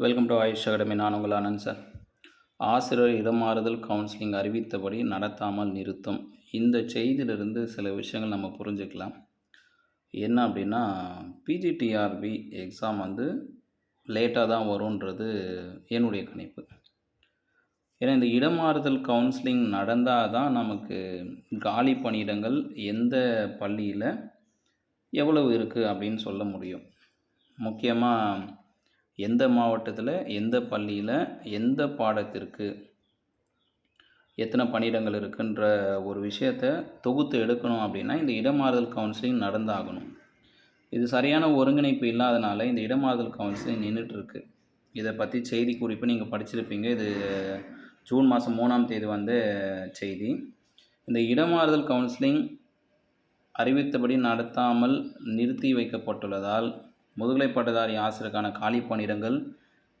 Welcome to AYUSH academy நான் உங்கள் Anand sir ஆசிரியர் இடமாறுதல் கவுன்சிலிங் அறிவித்தபடி நடத்தாமல் நிறுத்தம். இந்த செய்தியிலிருந்து சில விஷயங்கள் நம்ம புரிஞ்சுக்கலாம். என்ன அப்படின்னா பிஜிடிஆர்பி எக்ஸாம் வந்து லேட்டாக தான் வரும்ன்றது என்னுடைய கணிப்பு. ஏன்னா இந்த இடமாறுதல் கவுன்சிலிங் நடந்தால் தான் நமக்கு காலி பணியிடங்கள் எந்த பள்ளியில் எவ்வளவு இருக்குது அப்படின்னு சொல்ல முடியும். முக்கியமாக எந்த மாவட்டத்தில் எந்த பள்ளியில் எந்த பாடத்திற்கு எத்தனை பணியிடங்கள் இருக்குன்ற ஒரு விஷயத்தை தொகுத்து எடுக்கணும் அப்படின்னா இந்த இடமாறுதல் கவுன்சிலிங் நடந்தாகணும். இது சரியான ஒருங்கிணைப்பு இல்லாதனால இந்த இடமாறுதல் கவுன்சிலிங் நின்றுட்டுருக்கு இதை பற்றி செய்தி குறிப்பு நீங்கள் படிச்சிருப்பீங்க. இது ஜூன் மாதம் மூணாம் தேதி வந்த செய்தி. இந்த இடமாறுதல் கவுன்சிலிங் அறிவித்தபடி நடத்தாமல் நிறுத்தி வைக்கப்பட்டுள்ளதால் முதுகலை பட்டதாரி ஆசிரியருக்கான காலி பணியிடங்கள்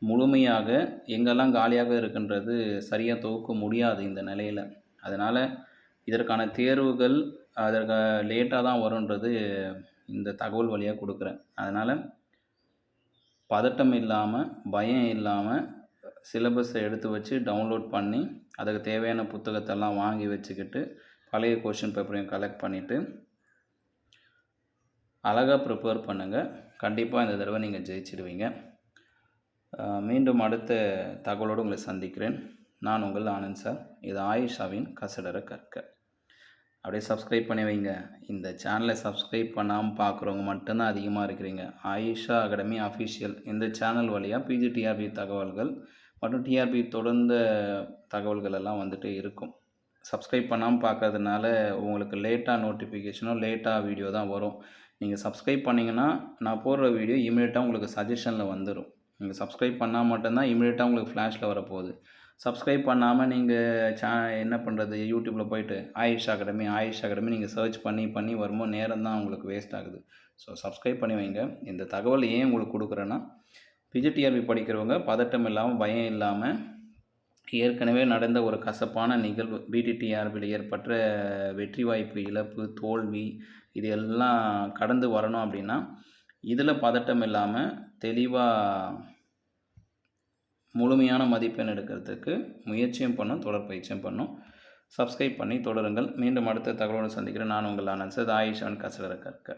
முழுமையாக எங்கெல்லாம் காலியாக இருக்கின்றது சரியாக தொகுக்க முடியாது இந்த நிலையில். அதனால் இதற்கான தேர்வுகள் அதற்கு லேட்டாக தான் வருன்றது இந்த தகவல் வழியாக கொடுக்குறேன். அதனால் பதட்டம் இல்லாமல் பயம் இல்லாமல் சிலபஸை எடுத்து வச்சு டவுன்லோட் பண்ணி அதுக்கு தேவையான புத்தகத்தெல்லாம் வாங்கி வச்சுக்கிட்டு பழைய கொஷின் பேப்பரையும் கலெக்ட் பண்ணிவிட்டு அழகாக ப்ரிப்பேர் பண்ணுங்கள் கண்டிப்பாக இந்த தடவை நீங்கள் ஜெயிச்சிடுவீங்க. மீண்டும் அடுத்த தகவலோடு உங்களை சந்திக்கிறேன். நான் உங்கள் ஆனந்த் சார். இது ஆயிஷாவின் கசடர கற்க. அப்படியே சப்ஸ்கிரைப் பண்ணி வைங்க. இந்த சேனலை சப்ஸ்கிரைப் பண்ணாமல் பார்க்குறவங்க மட்டும்தான் அதிகமாக இருக்கிறீங்க. ஆயிஷா அகாடமி அஃபிஷியல் இந்த சேனல் வழியாக பிஜிடிஆர்பி தகவல்கள் மற்றும் டிஆர்பி தொடர்ந்த தகவல்கள் எல்லாம் வந்துட்டு இருக்கும். சப்ஸ்கிரைப் பண்ணாமல் பார்க்கறதுனால உங்களுக்கு லேட்டாக நோட்டிஃபிகேஷனோ லேட்டாக வீடியோ தான் வரும். நீங்கள் சப்ஸ்கிரைப் பண்ணிங்கன்னா நான் போடுற வீடியோ இமீடியட்டாக உங்களுக்கு சஜஷனில் வந்துடும் நீங்கள் சப்ஸ்கிரைப் பண்ணால் மட்டும்தான் இமீடியட்டாக உங்களுக்கு ஃப்ளாஷில் வரப்போகுது. சப்ஸ்கிரைப் பண்ணாமல் நீங்கள் சே என்ன பண்ணுறது யூடியூப்பில் போயிட்டு ஆயுஷ் அகாடமி ஆயுஷ் அகாடமி நீங்கள் சர்ச் பண்ணி பண்ணி வரும்போது நேரம் தான் உங்களுக்கு வேஸ்ட் ஆகுது. ஸோ சப்ஸ்கிரைப் பண்ணி வைங்க. இந்த தகவல் ஏன் உங்களுக்கு கொடுக்குறேன்னா பிஜிடிஆர்பி படிக்கிறவங்க பதட்டம் இல்லாமல் பயம் இல்லாமல் ஏற்கனவே நடந்த ஒரு கசப்பான நிகழ்வு. பிடிடிஆர்பியில் ஏற்பட்ட வெற்றி வாய்ப்பு இழப்பு தோல்வி இது எல்லாம் கடந்து வரணும் அப்படின்னா இதில் பதட்டம் இல்லாமல் தெளிவாக முழுமையான மதிப்பெண் எடுக்கிறதுக்கு முயற்சியும் பண்ணும் தொடர் பயிற்சியும் பண்ணும். சப்ஸ்கிரைப் பண்ணி தொடருங்கள். மீண்டும் அடுத்த தகவலோடு சந்திக்கிறேன். நான் உங்கள் ஆனந்த் சார் ஆயுஷான் கசடர கற்க